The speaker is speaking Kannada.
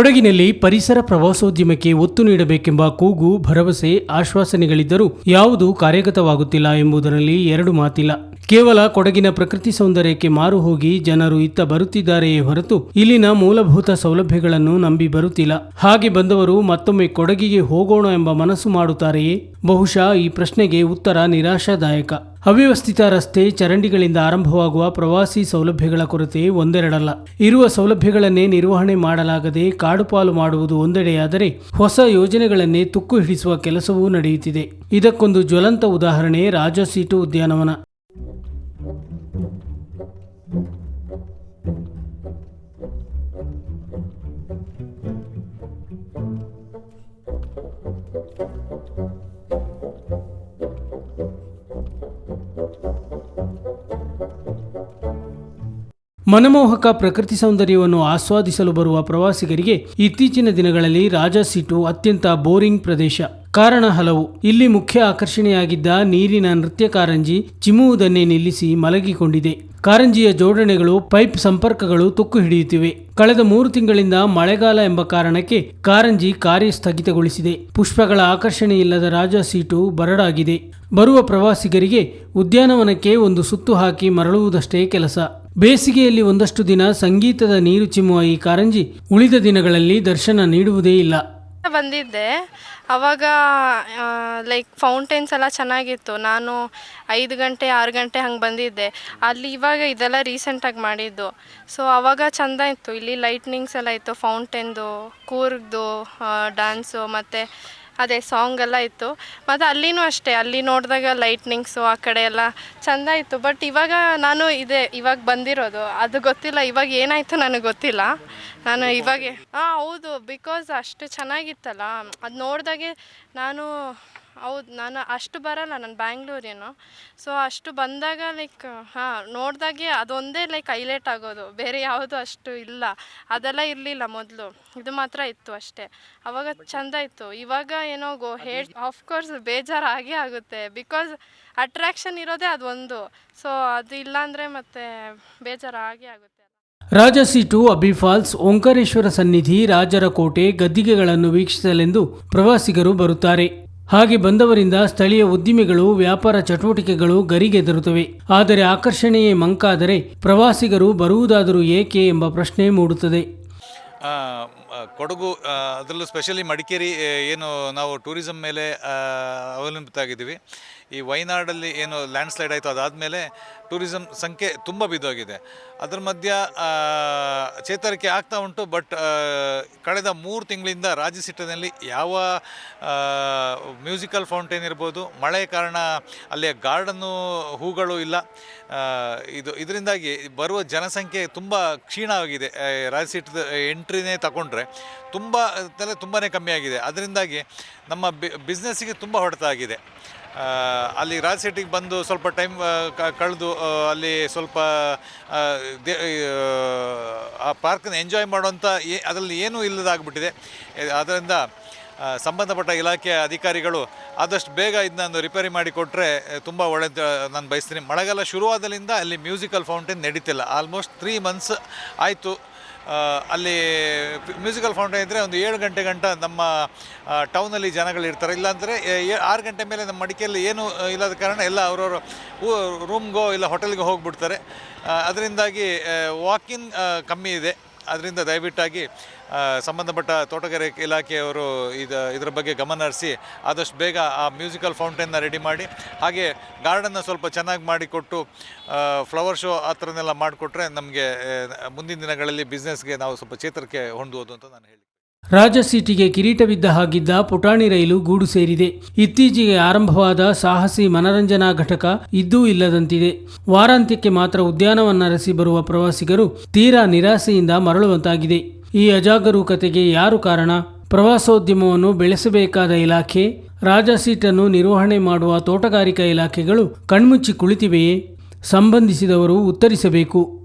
ಕೊಡಗಿನಲ್ಲಿ ಪರಿಸರ ಪ್ರವಾಸೋದ್ಯಮಕ್ಕೆ ಒತ್ತು ನೀಡಬೇಕೆಂಬ ಕೂಗು, ಭರವಸೆ, ಆಶ್ವಾಸನೆಗಳಿದ್ದರೂ ಯಾವುದು ಕಾರ್ಯಗತವಾಗುತ್ತಿಲ್ಲ ಎಂಬುದರಲ್ಲಿ ಎರಡು ಮಾತಿಲ್ಲ. ಕೇವಲ ಕೊಡಗಿನ ಪ್ರಕೃತಿ ಸೌಂದರ್ಯಕ್ಕೆ ಮಾರು ಹೋಗಿ ಜನರು ಇತ್ತ ಬರುತ್ತಿದ್ದಾರೆಯೇ ಹೊರತು ಇಲ್ಲಿನ ಮೂಲಭೂತ ಸೌಲಭ್ಯಗಳನ್ನು ನಂಬಿ ಬರುತ್ತಿಲ್ಲ. ಹಾಗೆ ಬಂದವರು ಮತ್ತೊಮ್ಮೆ ಕೊಡಗಿಗೆ ಹೋಗೋಣ ಎಂಬ ಮನಸ್ಸು ಮಾಡುತ್ತಾರೆಯೇ? ಬಹುಶಃ ಈ ಪ್ರಶ್ನೆಗೆ ಉತ್ತರ ನಿರಾಶಾದಾಯಕ. ಅವ್ಯವಸ್ಥಿತ ರಸ್ತೆ ಚರಂಡಿಗಳಿಂದ ಆರಂಭವಾಗುವ ಪ್ರವಾಸಿ ಸೌಲಭ್ಯಗಳ ಕೊರತೆ ಒಂದೆರಡಲ್ಲ. ಇರುವ ಸೌಲಭ್ಯಗಳನ್ನೇ ನಿರ್ವಹಣೆ ಮಾಡಲಾಗದೆ ಕಾಡುಪಾಲು ಮಾಡುವುದು ಒಂದೆಡೆಯಾದರೆ ಹೊಸ ಯೋಜನೆಗಳನ್ನೇ ತುಕ್ಕು ಹಿಡಿಸುವ ಕೆಲಸವೂ ನಡೆಯುತ್ತಿದೆ. ಇದಕ್ಕೊಂದು ಜ್ವಲಂತ ಉದಾಹರಣೆ ರಾಜಸೀಟು ಉದ್ಯಾನವನ. ಮನಮೋಹಕ ಪ್ರಕೃತಿ ಸೌಂದರ್ಯವನ್ನು ಆಸ್ವಾದಿಸಲು ಬರುವ ಪ್ರವಾಸಿಗರಿಗೆ ಇತ್ತೀಚಿನ ದಿನಗಳಲ್ಲಿ ರಾಜಾಸೀಟು ಅತ್ಯಂತ ಬೋರಿಂಗ್ ಪ್ರದೇಶ. ಕಾರಣ ಹಲವು. ಇಲ್ಲಿ ಮುಖ್ಯ ಆಕರ್ಷಣೆಯಾಗಿದ್ದ ನೀರಿನ ನೃತ್ಯ ಕಾರಂಜಿ ಚಿಮ್ಮುವುದನ್ನೇ ನಿಲ್ಲಿಸಿ ಮಲಗಿಕೊಂಡಿದೆ. ಕಾರಂಜಿಯ ಜೋಡಣೆಗಳು, ಪೈಪ್ ಸಂಪರ್ಕಗಳು ತುಕ್ಕು ಹಿಡಿಯುತ್ತಿವೆ. ಕಳೆದ ಮೂರು ತಿಂಗಳಿಂದ ಮಳೆಗಾಲ ಎಂಬ ಕಾರಣಕ್ಕೆ ಕಾರಂಜಿ ಕಾರ್ಯ ಸ್ಥಗಿತಗೊಳಿಸಿದೆ ಪುಷ್ಪಗಳ ಆಕರ್ಷಣೆಯಿಲ್ಲದ ರಾಜ ಸೀಟು ಬರಡಾಗಿದೆ. ಬರುವ ಪ್ರವಾಸಿಗರಿಗೆ ಉದ್ಯಾನವನಕ್ಕೆ ಒಂದು ಸುತ್ತು ಹಾಕಿ ಮರಳುವುದಷ್ಟೇ ಕೆಲಸ. ಬೇಸಿಗೆಯಲ್ಲಿ ಒಂದಷ್ಟು ದಿನ ಸಂಗೀತದ ನೀರು ಚಿಮ್ಮುವ ಈ ಕಾರಂಜಿ ಉಳಿದ ದಿನಗಳಲ್ಲಿ ದರ್ಶನ ನೀಡುವುದೇ ಇಲ್ಲ. ಬಂದಿದ್ದೆ. ಅವಾಗ ಲೈಕ್ ಫೌಂಟೇನ್ಸ್ ಎಲ್ಲ ಚೆನ್ನಾಗಿತ್ತು. ನಾನು ಐದು ಗಂಟೆ, ಆರು ಗಂಟೆ ಹಂಗೆ ಬಂದಿದ್ದೆ. ಅಲ್ಲಿ ಇವಾಗ ಇದೆಲ್ಲ ರೀಸೆಂಟಾಗಿ ಮಾಡಿದ್ದು. ಸೊ ಅವಾಗ ಚೆಂದ ಇತ್ತು. ಇಲ್ಲಿ ಲೈಟ್ನಿಂಗ್ಸ್ ಎಲ್ಲ ಇತ್ತು. ಫೌಂಟೇನ್ದು ಕೂರ್ಗ್ದು ಡ್ಯಾನ್ಸು ಮತ್ತು ಅದೇ ಸಾಂಗ್ ಎಲ್ಲ ಇತ್ತು. ಮತ್ತು ಅಲ್ಲಿನೂ ಅಷ್ಟೇ ಅಲ್ಲಿ ನೋಡಿದಾಗ ಲೈಟ್ನಿಂಗ್ಸು ಆ ಕಡೆ ಎಲ್ಲ ಚೆಂದ ಇತ್ತು. ಬಟ್ ಇವಾಗ ನಾನು ಇದೆ ಇವಾಗ ಬಂದಿರೋದು. ಅದು ಗೊತ್ತಿಲ್ಲ ಇವಾಗ ಏನಾಯಿತು ನನಗೆ ಗೊತ್ತಿಲ್ಲ. ನಾನು ಇವಾಗೆ ಹಾಂ ಹೌದು ಬಿಕಾಸ್ ಅಷ್ಟು ಚೆನ್ನಾಗಿತ್ತಲ್ಲ. ಅದು ನೋಡಿದಾಗೆ ನಾನು ಹೌದು ನಾನು ಅಷ್ಟು ಬರಲ್ಲ ನಾನು ಬ್ಯಾಂಗ್ಳೂರೇನು. ಸೊ ಅಷ್ಟು ಬಂದಾಗ ಲೈಕ್ ಹಾಂ ನೋಡಿದಾಗೆ ಅದೊಂದೇ ಲೈಕ್ ಹೈಲೈಟ್ ಆಗೋದು. ಬೇರೆ ಯಾವುದು ಅಷ್ಟು ಇಲ್ಲ. ಅದೆಲ್ಲ ಇರಲಿಲ್ಲ ಮೊದಲು. ಇದು ಮಾತ್ರ ಇತ್ತು ಅಷ್ಟೇ. ಅವಾಗ ಚಂದ ಇತ್ತು. ಇವಾಗ ಏನೋ ಗೋ ಹೇಳಿ ಆಫ್ಕೋರ್ಸ್ ಬೇಜಾರು ಆಗೇ ಆಗುತ್ತೆ. ಬಿಕಾಸ್ ಅಟ್ರಾಕ್ಷನ್ ಇರೋದೇ ಅದೊಂದು. ಸೊ ಅದು ಇಲ್ಲಾಂದರೆ ಮತ್ತೆ ಬೇಜಾರು ಆಗೇ ಆಗುತ್ತೆ. ರಾಜಸೀಟು ಅಬ್ಬಿ ಫಾಲ್ಸ್ ಓಂಕಾರೇಶ್ವರ ಸನ್ನಿಧಿ ರಾಜರ ಕೋಟೆ ಗದ್ದಿಗೆಗಳನ್ನು ವೀಕ್ಷಿಸಲೆಂದು ಪ್ರವಾಸಿಗರು ಬರುತ್ತಾರೆ. ಹಾಗೆ ಬಂದವರಿಂದ ಸ್ಥಳೀಯ ಉದ್ದಿಮೆಗಳು, ವ್ಯಾಪಾರ ಚಟುವಟಿಕೆಗಳು ಗರಿಗೆದರುತ್ತವೆ ಆದರೆ ಆಕರ್ಷಣೆಯೇ ಮಂಕಾದರೆ ಪ್ರವಾಸಿಗರು ಬರುವುದಾದರೂ ಏಕೆ ಎಂಬ ಪ್ರಶ್ನೆ ಮೂಡುತ್ತದೆ. ಕೊಡಗು ಅದರಲ್ಲೂ ಸ್ಪೆಷಲಿ ಮಡಿಕೇರಿ ಏನು ನಾವು ಟೂರಿಸಂ ಮೇಲೆ ಅವಲಂಬಿತ ಆಗಿದ್ದೀವಿ ಈ ವಯನಾಡಲ್ಲಿ ಏನು ಲ್ಯಾಂಡ್ ಸ್ಲೈಡ್ ಆಯಿತು ಅದಾದಮೇಲೆ ಟೂರಿಸಂ ಸಂಖ್ಯೆ ತುಂಬ ಬಿದ್ದೋಗಿದೆ. ಅದರ ಮಧ್ಯ ಚೇತರಿಕೆ ಆಗ್ತಾ ಉಂಟು, ಬಟ್ ಕಳೆದ ಮೂರು ತಿಂಗಳಿಂದ ರಾಜಸಿಟ್ಟನಲ್ಲಿ ಯಾವ ಮ್ಯೂಸಿಕಲ್ ಫೌಂಟೇನ್ ಇರ್ಬೋದು, ಮಳೆ ಕಾರಣ ಅಲ್ಲಿಯ ಗಾರ್ಡನ್ನು ಹೂಗಳು ಇಲ್ಲ. ಇದು, ಇದರಿಂದಾಗಿ ಬರುವ ಜನಸಂಖ್ಯೆ ತುಂಬ ಕ್ಷೀಣ ಆಗಿದೆ. ರಾಜಸೀಟದ ಎಂಟ್ರಿನೇ ತಗೊಂಡ್ರೆ ತುಂಬ, ತಲೆ ತುಂಬಾ ಕಮ್ಮಿಯಾಗಿದೆ ಅದರಿಂದಾಗಿ ನಮ್ಮ ಬಿಸ್ನೆಸ್ಸಿಗೆ ತುಂಬ ಹೊಡೆತ ಆಗಿದೆ. ಅಲ್ಲಿ ರಾಜಸೀಟಿಗೆ ಬಂದು ಸ್ವಲ್ಪ ಟೈಮ್ ಕಳೆದು ಅಲ್ಲಿ ಸ್ವಲ್ಪ ಆ, ಪಾರ್ಕನ್ನು ಎಂಜಾಯ್ ಮಾಡುವಂಥ ಅದರಲ್ಲಿ ಏನೂ ಇಲ್ಲದಾಗ್ಬಿಟ್ಟಿದೆ. ಅದರಿಂದ ಸಂಬಂಧಪಟ್ಟ ಇಲಾಖೆಯ ಅಧಿಕಾರಿಗಳು ಆದಷ್ಟು ಬೇಗ ಇದನ್ನ ರಿಪೇರಿ ಮಾಡಿ ಕೊಟ್ಟರೆ ತುಂಬ ಒಳ್ಳೆ ನಾನು ಬಯಸ್ತೀನಿ. ಮಳೆಗಾಲ ಶುರುವಾದಲ್ಲಿಂದ ಅಲ್ಲಿ ಮ್ಯೂಸಿಕಲ್ ಫೌಂಟೇನ್ ನಡೀತಿಲ್ಲ. ಆಲ್ಮೋಸ್ಟ್ ತ್ರೀ ಮಂತ್ಸ್ ಆಯಿತು. ಅಲ್ಲಿ ಮ್ಯೂಸಿಕಲ್ ಫೌಂಟೇನ್ ಇದ್ದರೆ ಒಂದು ಏಳು ಗಂಟೆ ಗಂಟ ನಮ್ಮ ಟೌನಲ್ಲಿ ಜನಗಳು ಇರ್ತಾರೆ. ಇಲ್ಲಾಂದರೆ ಆರು ಗಂಟೆ ಮೇಲೆ ನಮ್ಮ ಮಡಿಕೆಯಲ್ಲಿ ಏನೂ ಇಲ್ಲದ ಕಾರಣ ಎಲ್ಲ ಅವರವರು ರೂಮ್ಗೋ ಇಲ್ಲ ಹೋಟೆಲ್ಗೆ ಹೋಗಿಬಿಡ್ತಾರೆ. ಅದರಿಂದಾಗಿ ವಾಕಿನ್ ಕಮ್ಮಿ ಇದೆ. ಅದರಿಂದ ದಯವಿಟ್ಟಾಗಿ ಸಂಬಂಧಪಟ್ಟ ತೋಟಗಾರಿಕೆ ಇಲಾಖೆಯವರು ಇದು, ಇದರ ಬಗ್ಗೆ ಗಮನ ಹರಿಸಿ ಆದಷ್ಟು ಬೇಗ ಆ ಮ್ಯೂಸಿಕಲ್ ಫೌಂಟೇನ್ನ ರೆಡಿ ಮಾಡಿ, ಹಾಗೆ ಗಾರ್ಡನ್ನ ಸ್ವಲ್ಪ ಚೆನ್ನಾಗಿ ಮಾಡಿಕೊಟ್ಟು ಫ್ಲವರ್ ಶೋ ಆ ಥರನೆಲ್ಲ ಮಾಡಿಕೊಟ್ರೆ ನಮಗೆ ಮುಂದಿನ ದಿನಗಳಲ್ಲಿ ಬಿಸ್ನೆಸ್ಗೆ ನಾವು ಸ್ವಲ್ಪ ಚೇತರಿಕೆ ಹೊಂದುವುದು ಅಂತ ನಾನು ಹೇಳಿ ರಾಜಸೀಟಿಗೆ ಕಿರೀಟವಿದ್ದ ಹಾಗಿದ್ದ ಪುಟಾಣಿ ರೈಲು ಗೂಡು ಸೇರಿದೆ. ಇತ್ತೀಚೆಗೆ ಆರಂಭವಾದ ಸಾಹಸಿ ಮನರಂಜನಾ ಘಟಕ ಇದ್ದೂ ಇಲ್ಲದಂತಿದೆ. ವಾರಾಂತ್ಯಕ್ಕೆ ಮಾತ್ರ ಉದ್ಯಾನವನ್ನರಸಿ ಬರುವ ಪ್ರವಾಸಿಗರು ತೀರಾ ನಿರಾಸೆಯಿಂದ ಮರಳುವಂತಾಗಿದೆ. ಈ ಅಜಾಗರೂಕತೆಗೆ ಯಾರು ಕಾರಣ? ಪ್ರವಾಸೋದ್ಯಮವನ್ನು ಬೆಳೆಸಬೇಕಾದ ಇಲಾಖೆ ರಾಜಸೀಟನ್ನು ನಿರ್ವಹಣೆ ಮಾಡುವ ತೋಟಗಾರಿಕಾ ಇಲಾಖೆಗಳು ಕಣ್ಮುಚ್ಚಿ ಕುಳಿತಿವೆಯೇ? ಸಂಬಂಧಿಸಿದವರು ಉತ್ತರಿಸಬೇಕು.